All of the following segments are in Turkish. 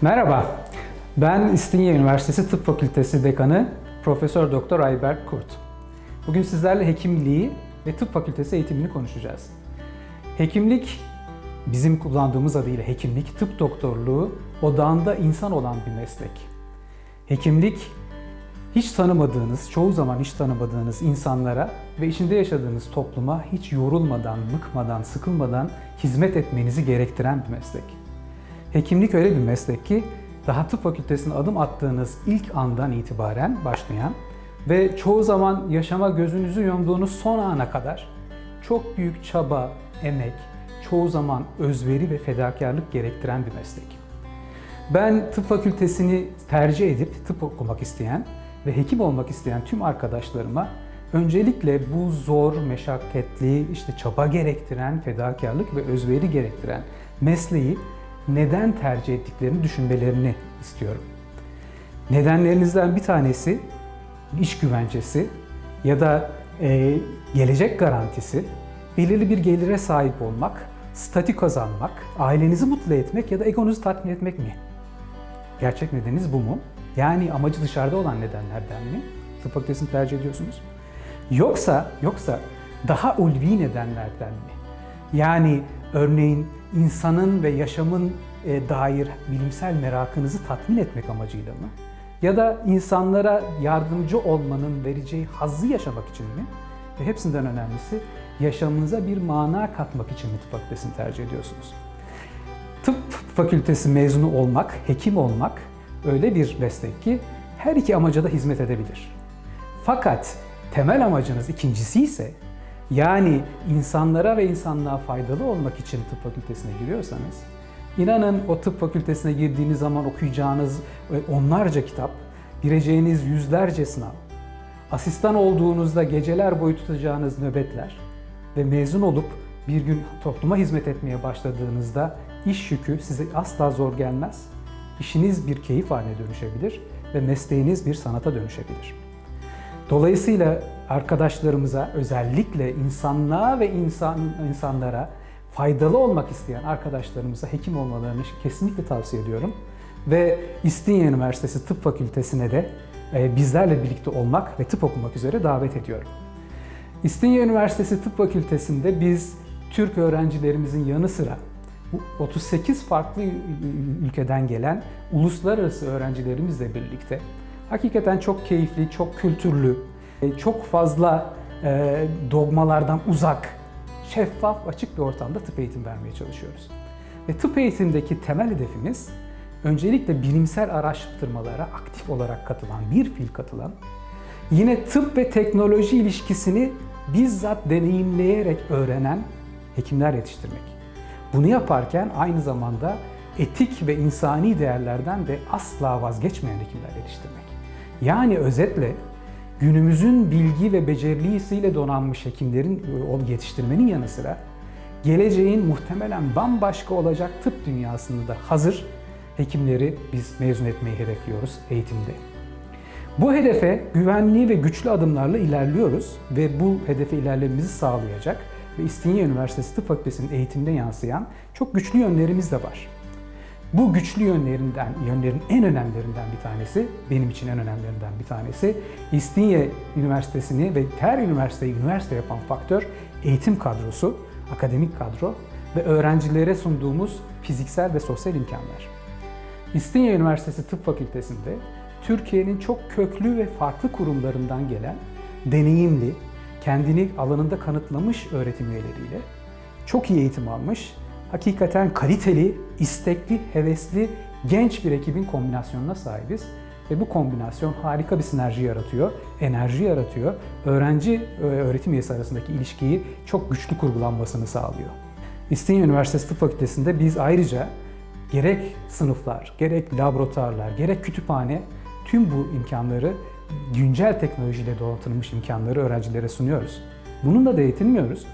Merhaba, ben İstinye Üniversitesi Tıp Fakültesi Dekanı Profesör Doktor Ayberk Kurt. Bugün sizlerle hekimliği ve tıp fakültesi eğitimini konuşacağız. Hekimlik, bizim kullandığımız adıyla hekimlik, tıp doktorluğu odağında insan olan bir meslek. Hekimlik, hiç tanımadığınız, çoğu zaman hiç tanımadığınız insanlara ve içinde yaşadığınız topluma hiç yorulmadan, bıkmadan, sıkılmadan hizmet etmenizi gerektiren bir meslek. Hekimlik öyle bir meslek ki daha tıp fakültesine adım attığınız ilk andan itibaren başlayan ve çoğu zaman yaşama gözünüzü yumduğunuz son ana kadar çok büyük çaba, emek, çoğu zaman özveri ve fedakarlık gerektiren bir meslek. Ben tıp fakültesini tercih edip tıp okumak isteyen ve hekim olmak isteyen tüm arkadaşlarıma öncelikle bu zor, meşakkatli, işte çaba gerektiren, fedakarlık ve özveri gerektiren mesleği neden tercih ettiklerini düşünmelerini istiyorum. Nedenlerinizden bir tanesi iş güvencesi ya da e, gelecek garantisi, belirli bir gelire sahip olmak, statü kazanmak, ailenizi mutlu etmek ya da egonuzu tatmin etmek mi? Gerçek nedeniniz bu mu? Yani amacı dışarıda olan nedenlerden mi? Tıp fakültesini tercih ediyorsunuz. Yoksa, yoksa daha ulvi nedenlerden mi? Yani örneğin insanın ve yaşamın e, dair bilimsel merakınızı tatmin etmek amacıyla mı? Ya da insanlara yardımcı olmanın vereceği hazzı yaşamak için mi? Ve hepsinden önemlisi yaşamınıza bir mana katmak için mi tıp fakültesini tercih ediyorsunuz? Tıp fakültesi mezunu olmak, hekim olmak öyle bir meslek ki her iki amaca da hizmet edebilir. Fakat temel amacınız ikincisi ise yani insanlara ve insanlığa faydalı olmak için tıp fakültesine giriyorsanız inanın o tıp fakültesine girdiğiniz zaman okuyacağınız onlarca kitap, gireceğiniz yüzlerce sınav, asistan olduğunuzda geceler boyu tutacağınız nöbetler ve mezun olup bir gün topluma hizmet etmeye başladığınızda iş yükü size asla zor gelmez. İşiniz bir keyif haline dönüşebilir ve mesleğiniz bir sanata dönüşebilir. Dolayısıyla arkadaşlarımıza özellikle insanlığa ve insan insanlara faydalı olmak isteyen arkadaşlarımıza hekim olmalarını kesinlikle tavsiye ediyorum. Ve İstinye Üniversitesi Tıp Fakültesine de e, bizlerle birlikte olmak ve tıp okumak üzere davet ediyorum. İstinye Üniversitesi Tıp Fakültesinde biz Türk öğrencilerimizin yanı sıra 38 farklı ülkeden gelen uluslararası öğrencilerimizle birlikte hakikaten çok keyifli, çok kültürlü, çok fazla e, dogmalardan uzak, şeffaf, açık bir ortamda tıp eğitim vermeye çalışıyoruz. Ve tıp eğitimdeki temel hedefimiz öncelikle bilimsel araştırmalara aktif olarak katılan, bir fil katılan, yine tıp ve teknoloji ilişkisini bizzat deneyimleyerek öğrenen hekimler yetiştirmek. Bunu yaparken aynı zamanda etik ve insani değerlerden de asla vazgeçmeyen hekimler yetiştirmek. Yani özetle günümüzün bilgi ve becerisiyle donanmış hekimlerin yetiştirmenin yanı sıra geleceğin muhtemelen bambaşka olacak tıp dünyasında da hazır hekimleri biz mezun etmeyi hedefliyoruz eğitimde. Bu hedefe güvenli ve güçlü adımlarla ilerliyoruz ve bu hedefe ilerlememizi sağlayacak ve İstinye Üniversitesi Tıp Fakültesi'nin eğitimde yansıyan çok güçlü yönlerimiz de var. Bu güçlü yönlerinden, yönlerin en önemlilerinden bir tanesi, benim için en önemlilerinden bir tanesi, İstinye Üniversitesi'ni ve her üniversiteyi üniversite yapan faktör eğitim kadrosu, akademik kadro ve öğrencilere sunduğumuz fiziksel ve sosyal imkanlar. İstinye Üniversitesi Tıp Fakültesi'nde Türkiye'nin çok köklü ve farklı kurumlarından gelen deneyimli, kendini alanında kanıtlamış öğretim üyeleriyle çok iyi eğitim almış, hakikaten kaliteli, istekli, hevesli, genç bir ekibin kombinasyonuna sahibiz. Ve bu kombinasyon harika bir sinerji yaratıyor, enerji yaratıyor. Öğrenci öğretim üyesi arasındaki ilişkiyi çok güçlü kurgulanmasını sağlıyor. İstinye Üniversitesi Tıp Fakültesi'nde biz ayrıca gerek sınıflar, gerek laboratuvarlar, gerek kütüphane tüm bu imkanları güncel teknolojiyle donatılmış imkanları öğrencilere sunuyoruz. Bununla da yetinmiyoruz.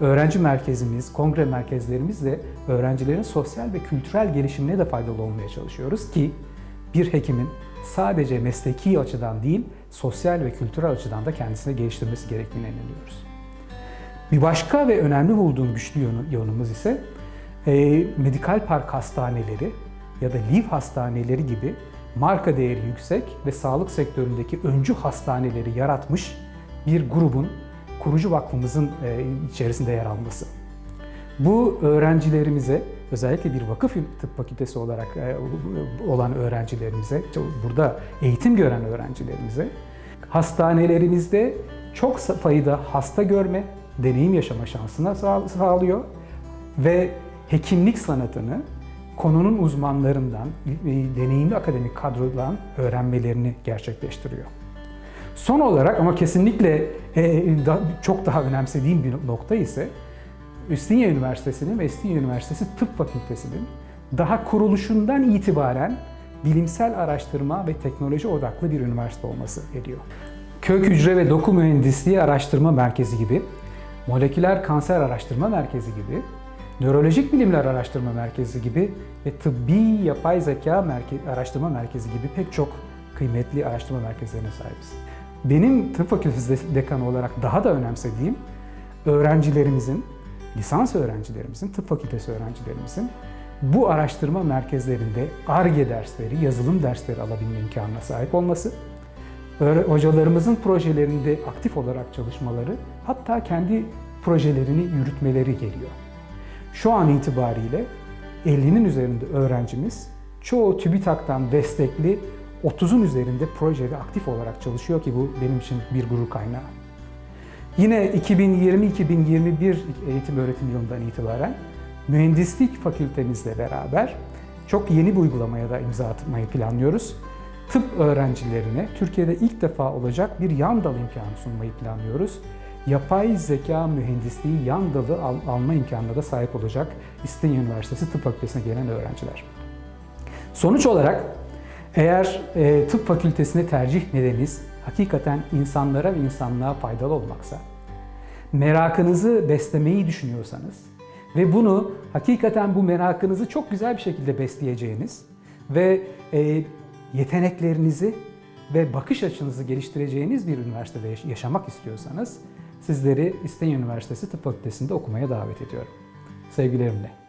Öğrenci merkezimiz, kongre merkezlerimizle öğrencilerin sosyal ve kültürel gelişimine de faydalı olmaya çalışıyoruz ki bir hekimin sadece mesleki açıdan değil, sosyal ve kültürel açıdan da kendisine geliştirmesi gerektiğine inanıyoruz. Bir başka ve önemli bulduğum güçlü yönümüz ise e, medikal park hastaneleri ya da Liv hastaneleri gibi marka değeri yüksek ve sağlık sektöründeki öncü hastaneleri yaratmış bir grubun kurucu vakfımızın e, içerisinde yer alması. Bu öğrencilerimize özellikle bir vakıf tıp fakültesi olarak e, olan öğrencilerimize, burada eğitim gören öğrencilerimize hastanelerimizde çok sayıda hasta görme, deneyim yaşama şansına sağlıyor ve hekimlik sanatını konunun uzmanlarından, deneyimli akademik kadrodan öğrenmelerini gerçekleştiriyor. Son olarak ama kesinlikle çok daha önemsediğim bir nokta ise İstinye Üniversitesi'nin ve İstinye Üniversitesi Tıp Fakültesi'nin daha kuruluşundan itibaren bilimsel araştırma ve teknoloji odaklı bir üniversite olması geliyor. Kök hücre ve doku mühendisliği araştırma merkezi gibi, moleküler kanser araştırma merkezi gibi, nörolojik bilimler araştırma merkezi gibi ve tıbbi yapay zeka merke araştırma merkezi gibi pek çok kıymetli araştırma merkezlerine sahibiz. Benim tıp fakültesi dekanı olarak daha da önemsediğim öğrencilerimizin, lisans öğrencilerimizin, tıp fakültesi öğrencilerimizin bu araştırma merkezlerinde ARGE dersleri, yazılım dersleri alabilme imkanına sahip olması, hocalarımızın projelerinde aktif olarak çalışmaları, hatta kendi projelerini yürütmeleri geliyor. Şu an itibariyle 50'nin üzerinde öğrencimiz çoğu TÜBİTAK'tan destekli 30'un üzerinde projede aktif olarak çalışıyor ki bu benim için bir gurur kaynağı. Yine 2020-2021 eğitim öğretim yılından itibaren mühendislik fakültemizle beraber çok yeni bir uygulamaya da imza atmayı planlıyoruz. Tıp öğrencilerine Türkiye'de ilk defa olacak bir yan dal imkanı sunmayı planlıyoruz. Yapay zeka mühendisliği yan dalı al, alma imkanına da sahip olacak İstinye Üniversitesi Tıp Fakültesi'ne gelen öğrenciler. Sonuç olarak eğer e, tıp fakültesine tercih nedeniniz hakikaten insanlara ve insanlığa faydalı olmaksa, merakınızı beslemeyi düşünüyorsanız ve bunu hakikaten bu merakınızı çok güzel bir şekilde besleyeceğiniz ve e, yeteneklerinizi ve bakış açınızı geliştireceğiniz bir üniversitede yaşamak istiyorsanız sizleri İstinye Üniversitesi Tıp Fakültesi'nde okumaya davet ediyorum. Sevgilerimle.